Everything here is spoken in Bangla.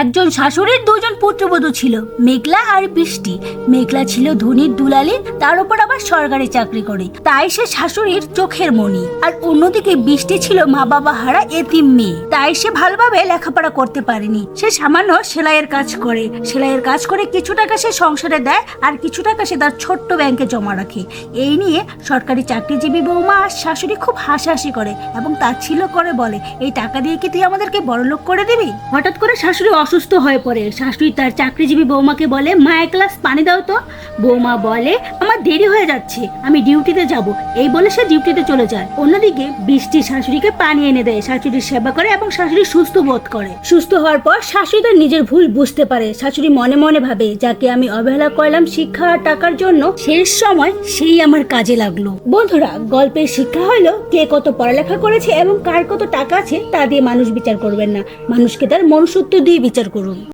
একজন শাশুড়ির দুজন পুত্রবধূ ছিল। মেঘলা আর বৃষ্টি। মেঘলা ছিল ধনির দুলালি, তার উপর আবার সরকারি চাকরি করে। তাই সে শাশুড়ির চোখের মণি। আর অন্যদিকে বৃষ্টি ছিল মা বাবা হারা এতিম মেয়ে। তাই সে ভালোভাবে লেখাপড়া করতে পারেনি। সে সামান্য সেলাইয়ের কাজ করে। সেলাইয়ের কাজ করে কিছু টাকা সে সংসারে দেয় আর কিছু টাকা সে তার ছোট্ট ব্যাংকে জমা রাখে। এই নিয়ে সরকারি চাকরিজীবী বৌমা আর শাশুড়ি খুব হাসাহাসি করে এবং তাচ্ছিল্য করে বলে, এই টাকা দিয়ে কি তুই আমাদেরকে বড়লোক করে দিবি? হঠাৎ করে শাশুড়ি অসুস্থ হয়ে পড়ে। শাশুড়ি তার চাকরিজীবী বৌমাকে বলে, মা, এক গ্লাস পানি দাও তো। বৌমা বলে, আমার দেরি হয়ে যাচ্ছে, আমি ডিউটিতে যাব। এই বলে সে ডিউটিতে চলে যায়। অন্যদিকে বৃষ্টি শাশুড়িকে পানি এনে দেয়। শাশুড়ির সেবা করে এবং শাশুড়ি সুস্থ বোধ করে। সুস্থ হওয়ার পর শাশুড়ি তার নিজের ভুল বুঝতে পারে। শাশুড়ি মনে মনে ভাবে, যাকে আমি অবহেলা করলাম শিক্ষা আর টাকার জন্য, শেষ সময় সেই আমার কাজে লাগল। বন্ধুরা, গল্পের শিক্ষা হলো কে কত পড়ালেখা করেছে এবং কার কত টাকা আছে, তা দিয়ে মানুষ বিচার করবেন না। মানুষকে তার মনুষ্যত্ব দিয়ে বিচার করুন।